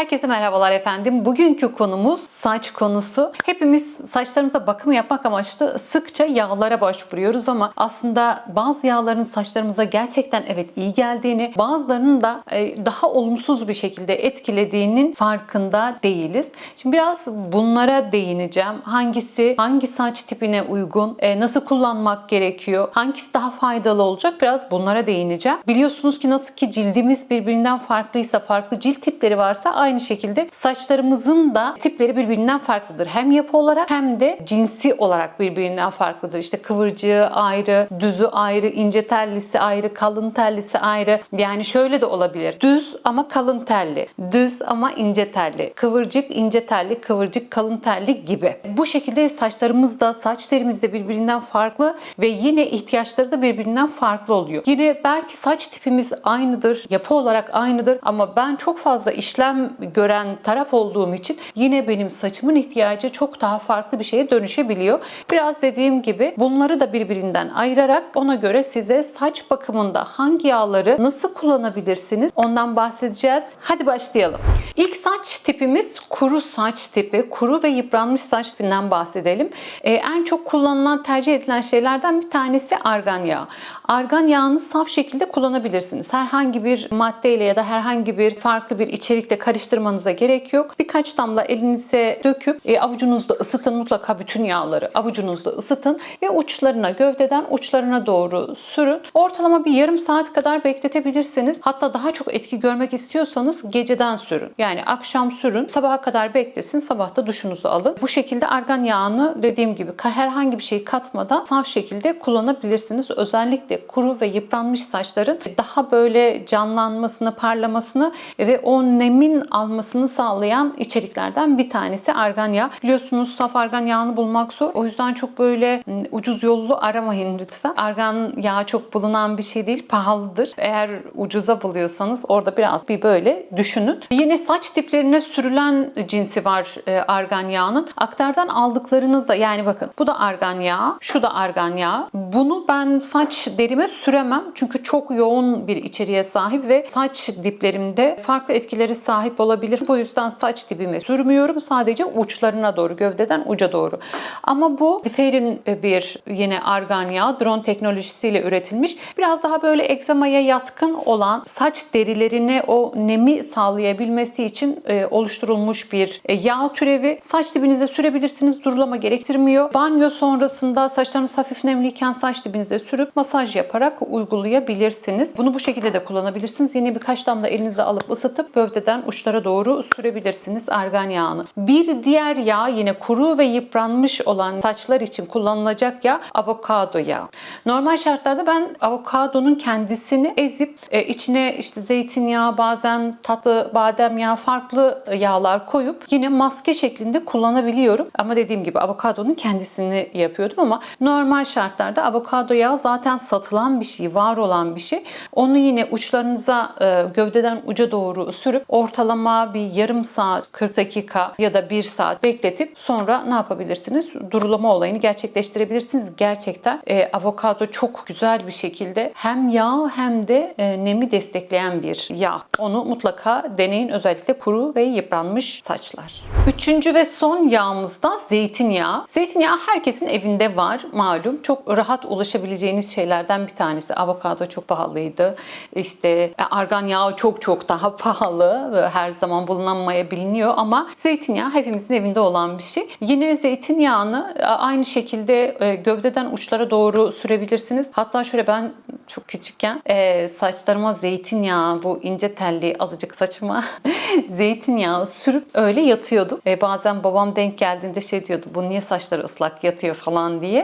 Herkese merhabalar efendim. Bugünkü konumuz saç konusu. Hepimiz saçlarımıza bakım yapmak amaçlı sıkça yağlara başvuruyoruz ama aslında bazı yağların saçlarımıza gerçekten evet iyi geldiğini, bazılarının da e, daha olumsuz bir şekilde etkilediğinin farkında değiliz. Şimdi biraz bunlara değineceğim. Hangisi hangi saç tipine uygun, e, nasıl kullanmak gerekiyor, hangisi daha faydalı olacak biraz bunlara değineceğim. Biliyorsunuz ki nasıl ki cildimiz birbirinden farklıysa, farklı cilt tipleri varsa aynı şekilde saçlarımızın da tipleri birbirinden farklıdır. Hem yapı olarak hem de cinsi olarak birbirinden farklıdır. İşte kıvırcığı ayrı, düzü ayrı, ince tellisi ayrı, kalın tellisi ayrı. Yani şöyle de olabilir. Düz ama kalın telli, düz ama ince telli, kıvırcık ince telli, kıvırcık kalın telli gibi. Bu şekilde saçlarımız da saç derimiz de birbirinden farklı ve yine ihtiyaçları da birbirinden farklı oluyor. Yine belki saç tipimiz aynıdır, yapı olarak aynıdır ama ben çok fazla işlem gören taraf olduğum için yine benim saçımın ihtiyacı çok daha farklı bir şeye dönüşebiliyor. Biraz dediğim gibi bunları da birbirinden ayırarak ona göre size saç bakımında hangi yağları nasıl kullanabilirsiniz ondan bahsedeceğiz. Hadi başlayalım. İlk saç tipimiz kuru saç tipi. Kuru ve yıpranmış saç tipinden bahsedelim. Ee, en çok kullanılan, tercih edilen şeylerden bir tanesi argan yağı. Argan yağını saf şekilde kullanabilirsiniz. Herhangi bir maddeyle ya da herhangi bir farklı bir içerikle karıştırmanıza gerek yok. Birkaç damla elinize döküp e, avucunuzda ısıtın mutlaka bütün yağları avucunuzda ısıtın ve uçlarına gövdeden uçlarına doğru sürün. Ortalama bir yarım saat kadar bekletebilirsiniz. Hatta daha çok etki görmek istiyorsanız geceden sürün. Yani akşam sürün, sabaha kadar beklesin, sabah da duşunuzu alın. Bu şekilde argan yağını dediğim gibi herhangi bir şey katmadan saf şekilde kullanabilirsiniz. Özellikle kuru ve yıpranmış saçların daha böyle canlanmasını, parlamasını ve o nemin almasını sağlayan içeriklerden bir tanesi argan yağı. Biliyorsunuz saf argan yağını bulmak zor. O yüzden çok böyle ım, ucuz yollu aramayın lütfen. Argan yağı çok bulunan bir şey değil, pahalıdır. Eğer ucuza buluyorsanız orada biraz bir böyle düşünün. Yine saç diplerine sürülen cinsi var e, argan yağının. Aktardan aldıklarınızda yani bakın bu da argan yağı, şu da argan yağı. Bunu ben saç derime süremem çünkü çok yoğun bir içeriğe sahip ve saç diplerimde farklı etkilere sahip olabilir. Bu yüzden saç dibime sürmüyorum. Sadece uçlarına doğru, gövdeden uca doğru. Ama bu Diferin bir yine argan yağı drone teknolojisiyle üretilmiş. Biraz daha böyle egzamaya yatkın olan saç derilerine o nemi sağlayabilmesi için e, oluşturulmuş bir e, yağ türevi. Saç dibinize sürebilirsiniz. Durulama gerektirmiyor. Banyo sonrasında saçlarınız hafif nemliyken saç dibinize sürüp masaj yaparak uygulayabilirsiniz. Bunu bu şekilde de kullanabilirsiniz. Yine birkaç damla elinize alıp ısıtıp gövdeden uçlara doğru sürebilirsiniz argan yağını. Bir diğer yağ yine kuru ve yıpranmış olan saçlar için kullanılacak yağ avokado yağı. Normal şartlarda ben avokadonun kendisini ezip e, içine işte zeytinyağı bazen tatlı badem yağı farklı yağlar koyup yine maske şeklinde kullanabiliyorum. Ama dediğim gibi avokadonun kendisini yapıyordum ama normal şartlarda avokado yağı zaten satılan bir şey, var olan bir şey. Onu yine uçlarınıza e, gövdeden uca doğru sürüp ortalama bir yarım saat, 40 dakika ya da 1 saat bekletip sonra ne yapabilirsiniz? Durulama olayını gerçekleştirebilirsiniz. Gerçekten e, avokado çok güzel bir şekilde hem yağ hem de e, nemi destekleyen bir yağ. Onu mutlaka deneyin özellikle kuru ve yıpranmış saçlar. Üçüncü ve son yağımız da zeytinyağı. Zeytinyağı herkesin evinde var malum. Çok rahat ulaşabileceğiniz şeylerden bir tanesi. Avokado çok pahalıydı. İşte e, argan yağı çok çok daha pahalı ve her zaman bulunamayabiliyor ama zeytinyağı hepimizin evinde olan bir şey. Yine zeytinyağını e, aynı şekilde e, gövdeden uçlara doğru sürebilirsiniz. Hatta şöyle ben çok küçükken e, saçlarıma zeytinyağı bu ince telli azıcık saçıma zeytinyağı sürüp öyle yatıyordum. Bazen babam denk geldiğinde şey diyordu bu niye saçları ıslak yatıyor falan diye.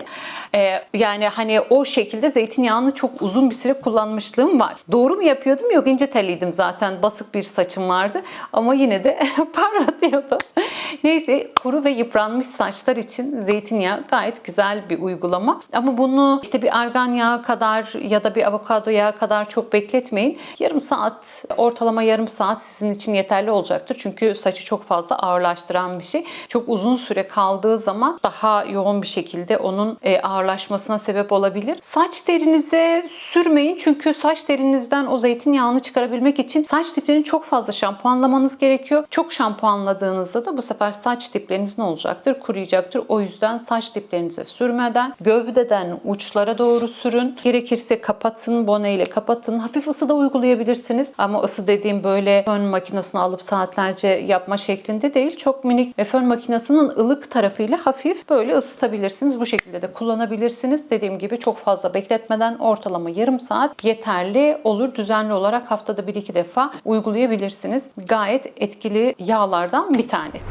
Yani hani o şekilde zeytinyağını çok uzun bir süre kullanmışlığım var. Doğru mu yapıyordum? Yok ince telliydim zaten. Basık bir saçım vardı. Ama yine de parlatıyordu. Neyse kuru ve yıpranmış saçlar için zeytinyağı gayet güzel bir uygulama. Ama bunu işte bir argan yağı kadar ya da bir avokado yağı kadar çok bekletmeyin. Yarım saat, ortalama yarım saat sizin için yeterli olacaktır. Çünkü saçı çok fazla ağırlaştıran bir şey. Çok uzun süre kaldığı zaman daha yoğun bir şekilde onun e, ağırlaşmasına sebep olabilir. Saç derinize sürmeyin çünkü saç derinizden o zeytinyağını çıkarabilmek için saç diplerini çok fazla şampuanla şampuanlamanız gerekiyor. Çok şampuanladığınızda da bu sefer saç dipleriniz ne olacaktır? Kuruyacaktır. O yüzden saç diplerinize sürmeden gövdeden uçlara doğru sürün. Gerekirse kapatın, boneyle kapatın. Hafif ısı da uygulayabilirsiniz. Ama ısı dediğim böyle fön makinesini alıp saatlerce yapma şeklinde değil. Çok minik ve fön makinesinin ılık tarafıyla hafif böyle ısıtabilirsiniz. Bu şekilde de kullanabilirsiniz. Dediğim gibi çok fazla bekletmeden ortalama yarım saat yeterli olur. Düzenli olarak haftada 1-2 defa uygulayabilirsiniz. Gayet etkili yağlardan bir tanesi.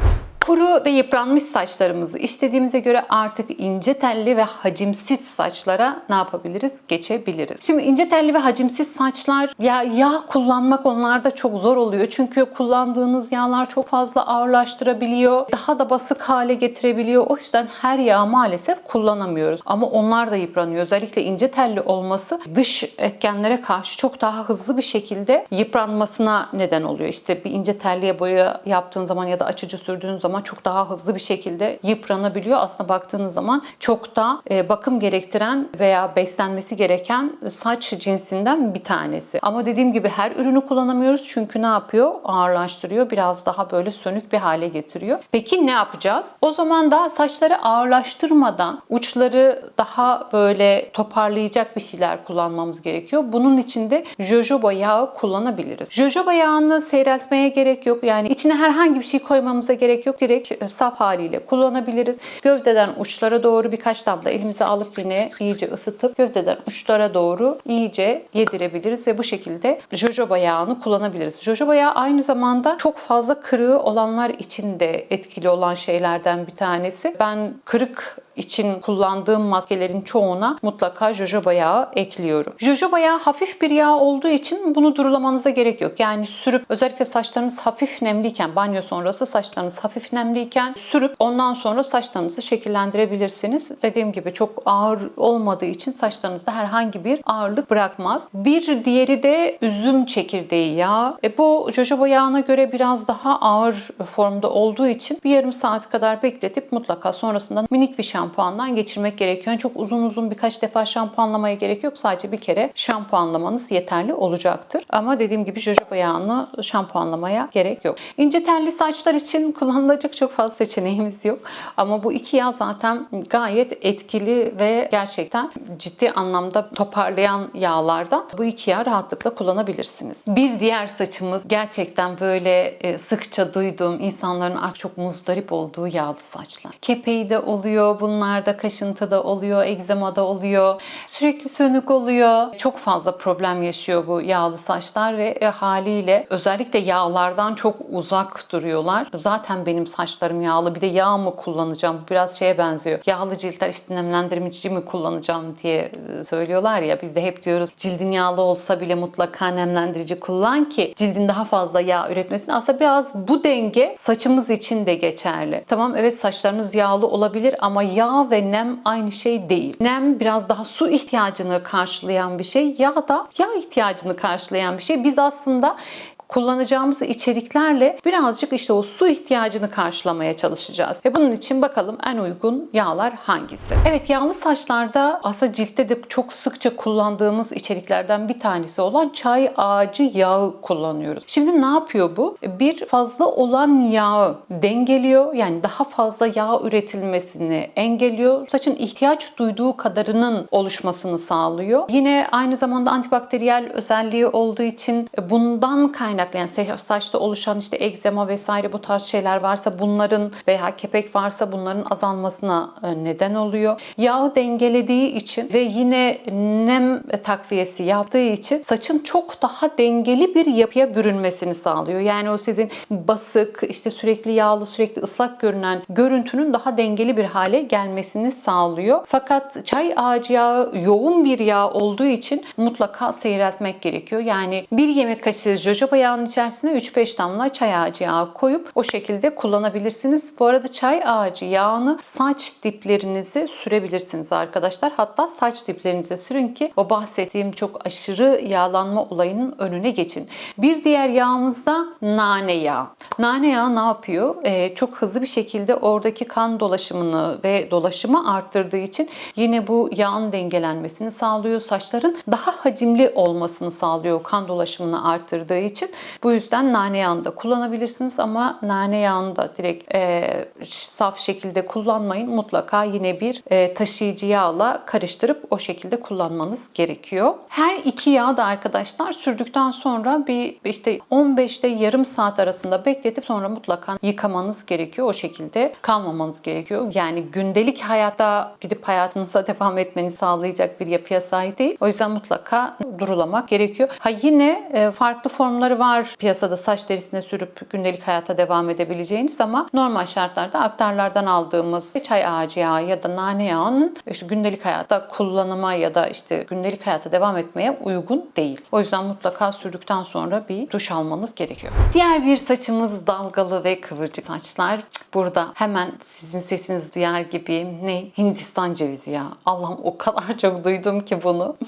Kuru ve yıpranmış saçlarımızı istediğimize göre artık ince telli ve hacimsiz saçlara ne yapabiliriz? Geçebiliriz. Şimdi ince telli ve hacimsiz saçlar ya yağ kullanmak onlarda çok zor oluyor. Çünkü kullandığınız yağlar çok fazla ağırlaştırabiliyor. Daha da basık hale getirebiliyor. O yüzden her yağ maalesef kullanamıyoruz. Ama onlar da yıpranıyor. Özellikle ince telli olması dış etkenlere karşı çok daha hızlı bir şekilde yıpranmasına neden oluyor. İşte bir ince telliye boya yaptığın zaman ya da açıcı sürdüğün zaman çok daha hızlı bir şekilde yıpranabiliyor. Aslında baktığınız zaman çok da e, bakım gerektiren veya beslenmesi gereken saç cinsinden bir tanesi. Ama dediğim gibi her ürünü kullanamıyoruz çünkü ne yapıyor? Ağırlaştırıyor. Biraz daha böyle sönük bir hale getiriyor. Peki ne yapacağız? O zaman da saçları ağırlaştırmadan uçları daha böyle toparlayacak bir şeyler kullanmamız gerekiyor. Bunun için de jojoba yağı kullanabiliriz. Jojoba yağını seyreltmeye gerek yok. Yani içine herhangi bir şey koymamıza gerek yok. Direkt e, saf haliyle kullanabiliriz. Gövdeden uçlara doğru birkaç damla elimize alıp yine iyice ısıtıp gövdeden uçlara doğru iyice yedirebiliriz ve bu şekilde jojoba yağını kullanabiliriz. Jojoba yağı aynı zamanda çok fazla kırığı olanlar için de etkili olan şeylerden bir tanesi. Ben kırık için kullandığım maskelerin çoğuna mutlaka jojoba yağı ekliyorum. Jojoba yağı hafif bir yağ olduğu için bunu durulamanıza gerek yok. Yani sürüp özellikle saçlarınız hafif nemliyken, banyo sonrası saçlarınız hafif nemliyken sürüp ondan sonra saçlarınızı şekillendirebilirsiniz. Dediğim gibi çok ağır olmadığı için saçlarınızda herhangi bir ağırlık bırakmaz. Bir diğeri de üzüm çekirdeği yağı. E bu jojoba yağına göre biraz daha ağır formda olduğu için bir yarım saat kadar bekletip mutlaka sonrasında minik bir şampuandan geçirmek gerekiyor. Çok uzun uzun birkaç defa şampuanlamaya gerek yok. Sadece bir kere şampuanlamanız yeterli olacaktır. Ama dediğim gibi jojoba yağını şampuanlamaya gerek yok. İnce telli saçlar için kullanılacak çok fazla seçeneğimiz yok. Ama bu iki yağ zaten gayet etkili ve gerçekten ciddi anlamda toparlayan yağlardan bu iki yağ rahatlıkla kullanabilirsiniz. Bir diğer saçımız gerçekten böyle e, sıkça duyduğum insanların artık çok muzdarip olduğu yağlı saçlar. Kepeği de oluyor, bunlarda kaşıntı da oluyor, egzama da oluyor, sürekli sönük oluyor. Çok fazla problem yaşıyor bu yağlı saçlar ve e, haliyle özellikle yağlardan çok uzak duruyorlar. Zaten benim saçlarım yağlı bir de yağ mı kullanacağım? Biraz şeye benziyor. Yağlı ciltler işte nemlendirici mi kullanacağım diye e, söylüyorlar ya. Biz de hep diyoruz cildin yağlı olsa bile mutlaka nemlendirici kullan ki cildin daha fazla yağ üretmesin. Aslında biraz bu denge saçımız için de geçerli. Tamam evet saçlarınız yağlı olabilir ama yağ ve nem aynı şey değil. Nem biraz daha su ihtiyacını karşılayan bir şey. Yağ da yağ ihtiyacını karşılayan bir şey. Biz aslında kullanacağımız içeriklerle birazcık işte o su ihtiyacını karşılamaya çalışacağız. Ve bunun için bakalım en uygun yağlar hangisi? Evet yağlı saçlarda aslında ciltte de çok sıkça kullandığımız içeriklerden bir tanesi olan çay ağacı yağı kullanıyoruz. Şimdi ne yapıyor bu? Bir fazla olan yağı dengeliyor. Yani daha fazla yağ üretilmesini engelliyor. Saçın ihtiyaç duyduğu kadarının oluşmasını sağlıyor. Yine aynı zamanda antibakteriyel özelliği olduğu için bundan kaynaklanan yani saçta oluşan işte egzema vesaire bu tarz şeyler varsa bunların veya kepek varsa bunların azalmasına e, neden oluyor. Yağı dengelediği için ve yine nem takviyesi yaptığı için saçın çok daha dengeli bir yapıya bürünmesini sağlıyor. Yani o sizin basık, işte sürekli yağlı, sürekli ıslak görünen görüntünün daha dengeli bir hale gelmesini sağlıyor. Fakat çay ağacı yağı yoğun bir yağ olduğu için mutlaka seyreltmek gerekiyor. Yani bir yemek kaşığı jojoba yağının içerisine 3-5 damla çay ağacı yağı koyup o şekilde kullanabilirsiniz. Bu arada çay ağacı yağını saç diplerinize sürebilirsiniz arkadaşlar. Hatta saç diplerinize sürün ki o bahsettiğim çok aşırı yağlanma olayının önüne geçin. Bir diğer yağımız da nane yağı. Nane yağı ne yapıyor? Ee, çok hızlı bir şekilde oradaki kan dolaşımını ve dolaşımı arttırdığı için yine bu yağın dengelenmesini sağlıyor. Saçların daha hacimli olmasını sağlıyor kan dolaşımını arttırdığı için. Bu yüzden nane yağını da kullanabilirsiniz ama nane yağını da direkt e, saf şekilde kullanmayın. Mutlaka yine bir e, taşıyıcı yağla karıştırıp o şekilde kullanmanız gerekiyor. Her iki yağ da arkadaşlar sürdükten sonra bir işte 15'te yarım saat arasında bekletip sonra mutlaka yıkamanız gerekiyor. O şekilde kalmamanız gerekiyor. Yani gündelik hayatta gidip hayatınıza devam etmenizi sağlayacak bir yapıya sahip değil. O yüzden mutlaka durulamak gerekiyor. Ha yine e, farklı formları var piyasada saç derisine sürüp gündelik hayata devam edebileceğiniz ama normal şartlarda aktarlardan aldığımız çay ağacı yağı ya da nane yağının işte gündelik hayatta kullanıma ya da işte gündelik hayata devam etmeye uygun değil. O yüzden mutlaka sürdükten sonra bir duş almanız gerekiyor. Diğer bir saçımız dalgalı ve kıvırcık saçlar. Burada hemen sizin sesiniz duyar gibi ne? Hindistan cevizi yağı. Allah'ım o kadar çok duydum ki bunu.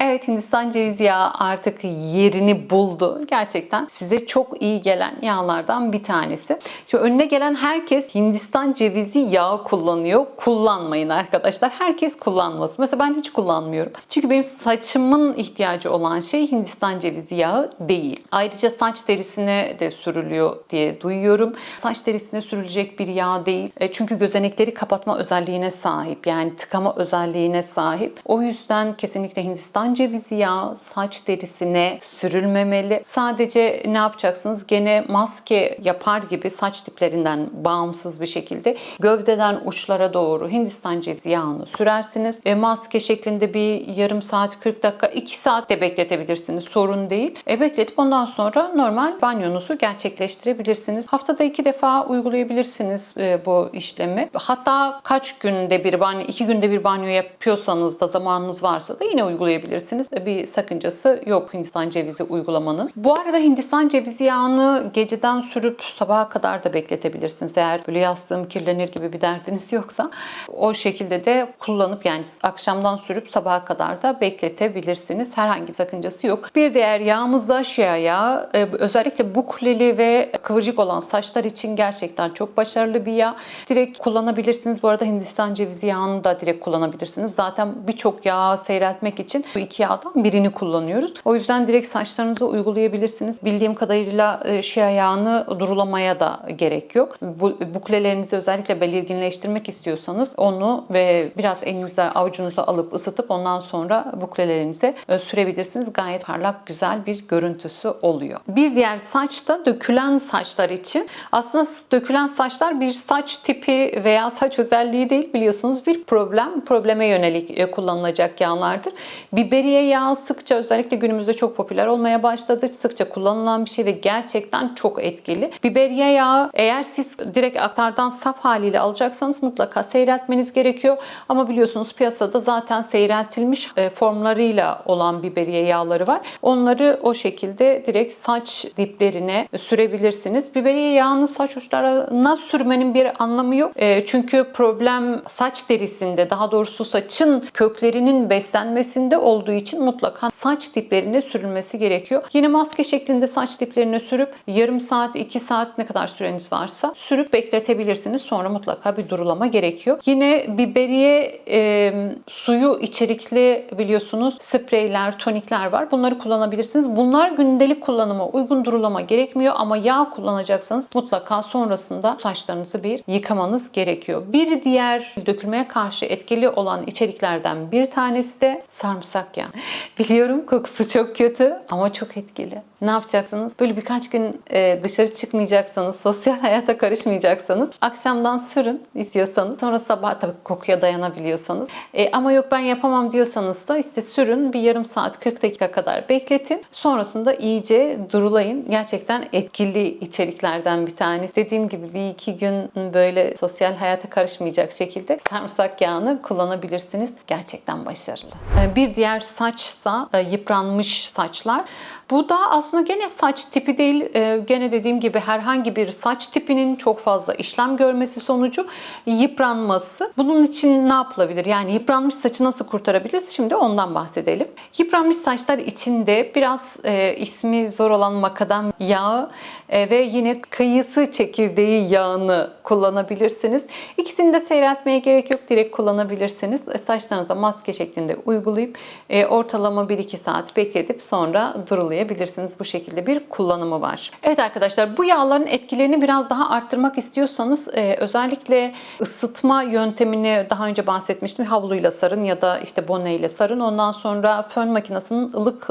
Evet Hindistan cevizi yağı artık yerini buldu. Gerçekten size çok iyi gelen yağlardan bir tanesi. Şimdi önüne gelen herkes Hindistan cevizi yağı kullanıyor. Kullanmayın arkadaşlar. Herkes kullanmasın. Mesela ben hiç kullanmıyorum. Çünkü benim saçımın ihtiyacı olan şey Hindistan cevizi yağı değil. Ayrıca saç derisine de sürülüyor diye duyuyorum. Saç derisine sürülecek bir yağ değil. E, Çünkü gözenekleri kapatma özelliğine sahip. Yani tıkama özelliğine sahip. O yüzden kesinlikle Hindistan cevizi yağı saç derisine sürülmemeli. Sadece ne yapacaksınız? Gene maske yapar gibi saç diplerinden bağımsız bir şekilde gövdeden uçlara doğru Hindistan cevizi yağını sürersiniz. E, maske şeklinde bir yarım saat, 40 dakika, 2 saat de bekletebilirsiniz. Sorun değil. E, bekletip ondan sonra normal banyonuzu gerçekleştirebilirsiniz. Haftada iki defa uygulayabilirsiniz e, bu işlemi. Hatta kaç günde bir banyo, iki günde bir banyo yapıyorsanız da zamanınız varsa da yine uygulayabilirsiniz. E, Bir sakıncası yok Hindistan cevizi uygulamanın. Bu arada Hindistan cevizi yağını geceden sürüp sabaha kadar da bekletebilirsiniz. Eğer böyle yastığım kirlenir gibi bir derdiniz yoksa o şekilde de kullanıp yani akşamdan sürüp sabaha kadar da bekletebilirsiniz. Herhangi bir sakıncası yok. Bir diğer yağımız da şia yağı. Ee, Özellikle bukleli ve kıvırcık olan saçlar için gerçekten çok başarılı bir yağ. Direkt kullanabilirsiniz. Bu arada Hindistan cevizi yağını da direkt kullanabilirsiniz. Zaten birçok yağ seyreltmek için bu iki yağdan birini kullanıyoruz. O yüzden direkt saçlarınıza uygulayabilirsiniz. Bildiğim kadarıyla e, şia yağını durulamaya da gerek yok. Bu buklelerinizi özellikle belirginleştirmek istiyorsanız onu ve biraz elinize avucunuza alıp ısıtıp ondan sonra buklelerinize e, sürebilirsiniz. Gayet parlak güzel bir görüntüsü oluyor. Bir diğer saç da dökülen saçlar için. Aslında dökülen saçlar bir saç tipi veya saç özelliği değil biliyorsunuz bir problem. Probleme yönelik e, kullanılacak yağlardır. Biberiye yağı sıkça özellikle günümüzde çok popüler olmaya başladı. Sıkça kullanılan bir şey ve gerçekten çok etkili. Biberiye yağı eğer siz direkt aktardan saf haliyle alacaksanız mutlaka seyreltmeniz gerekiyor. Ama biliyorsunuz piyasada zaten seyreltilmiş e, formlarıyla olan biberiye yağları var. Onları o şekilde direkt saç diplerine sürebilirsiniz. Biberiye yağını saç uçlarına sürmenin bir anlamı yok. E, çünkü problem saç derisinde daha doğrusu saçın köklerinin beslenmesinde olduğu için mutlaka saç diplerine sürülmesi gerekiyor. Yine maske şeklinde saç diplerine sürüp yarım saat, iki saat ne kadar süreniz varsa sürüp bekletebilirsiniz. Sonra mutlaka bir durulama gerekiyor. Yine biberiye e, suyu içerikli biliyorsunuz spreyler, tonikler var. Bunları kullanabilirsiniz. Bunlar gündelik kullanıma uygun durulama gerekmiyor ama yağ kullanacaksanız mutlaka sonrasında saçlarınızı bir yıkamanız gerekiyor. Bir diğer dökülmeye karşı etkili olan içeriklerden bir tanesi de sarımsak yağı. Biliyorum kokusu çok kötü ama çok etkili. Ne yapacaksınız? Böyle birkaç gün e, dışarı çıkmayacaksanız, sosyal hayata karışmayacaksanız akşamdan sürün istiyorsanız. Sonra sabah tabii kokuya dayanabiliyorsanız. E, ama yok ben yapamam diyorsanız da işte sürün bir yarım saat 40 dakika kadar bekletin. Sonrasında iyice durulayın. Gerçekten etkili içeriklerden bir tanesi. Dediğim gibi bir iki gün böyle sosyal hayata karışmayacak şekilde sarımsak yağını kullanabilirsiniz. Gerçekten başarılı. E, Bir diğer saçsa e, yıpranmış saçlar. Bu da aslında gene saç tipi değil. E, Gene dediğim gibi herhangi bir saç tipinin çok fazla işlem görmesi sonucu yıpranması. Bunun için ne yapılabilir? Yani yıpranmış saçı nasıl kurtarabiliriz? Şimdi ondan bahsedelim. Yıpranmış saçlar içinde biraz e, ismi zor olan makadam yağı e, ve yine kıyısı çekirdeği yağını kullanabilirsiniz. İkisini de seyreltmeye gerek yok. Direkt kullanabilirsiniz. E, Saçlarınıza maske şeklinde uygulayıp e, ortalama 1-2 saat bekletip sonra durulayabilirsiniz. Bu şekilde bir kullanımı var. Evet arkadaşlar bu yağların etkilerini biraz daha arttırmak istiyorsanız e, özellikle ısıtma yöntemini daha önce bahsetmiştim. Havluyla sarın ya da işte boneyle sarın. Ondan sonra fön makinesinin ılık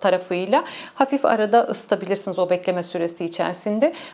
tarafıyla hafif arada ısıtabilirsiniz o bekleme süresi içerisinde.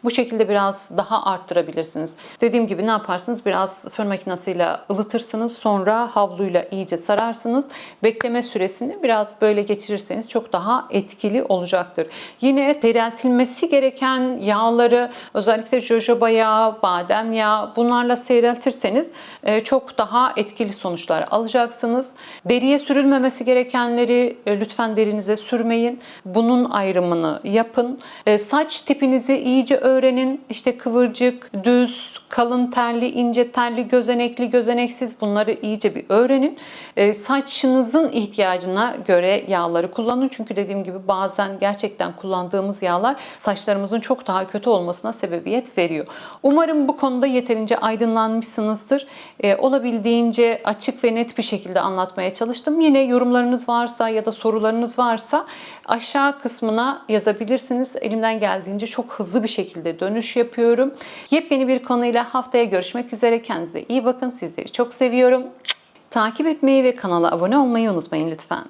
Bu şekilde biraz daha arttırabilirsiniz. Dediğim gibi ne yaparsınız? Biraz fön makinesiyle ılıtırsınız. Sonra havluyla iyice sararsınız. Bekleme süresini biraz böyle geçirirseniz çok daha etkili olacaktır. Yine seyreltilmesi gereken yağları özellikle jojoba yağı, badem yağı bunlarla seyreltirseniz e, çok daha etkili sonuçlar alacaksınız. Deriye sürülmemesi gerekenleri e, lütfen derinize sürmeyin. Bunun ayrımını yapın. E, Saç tipinizi iyice öğrenin. İşte kıvırcık, düz, kalın telli, ince telli, gözenekli, gözeneksiz bunları iyice bir öğrenin. E, Saçınızın ihtiyacına göre yağları kullanın. Çünkü dediğim gibi bazen gerçekten kullandığımız yağlar saçlarımızın çok daha kötü olmasına sebebiyet veriyor. Umarım bu konuda yeterince aydınlanmışsınızdır. E, olabildiğince açık ve net bir şekilde anlatmaya çalıştım. Yine yorumlarınız varsa ya da sorularınız varsa aşağı kısmına yazabilirsiniz. Elimden geldiğince çok hızlı bir şekilde dönüş yapıyorum. Yepyeni bir konuyla haftaya görüşmek üzere. Kendinize iyi bakın. Sizleri çok seviyorum. Takip etmeyi ve kanala abone olmayı unutmayın lütfen.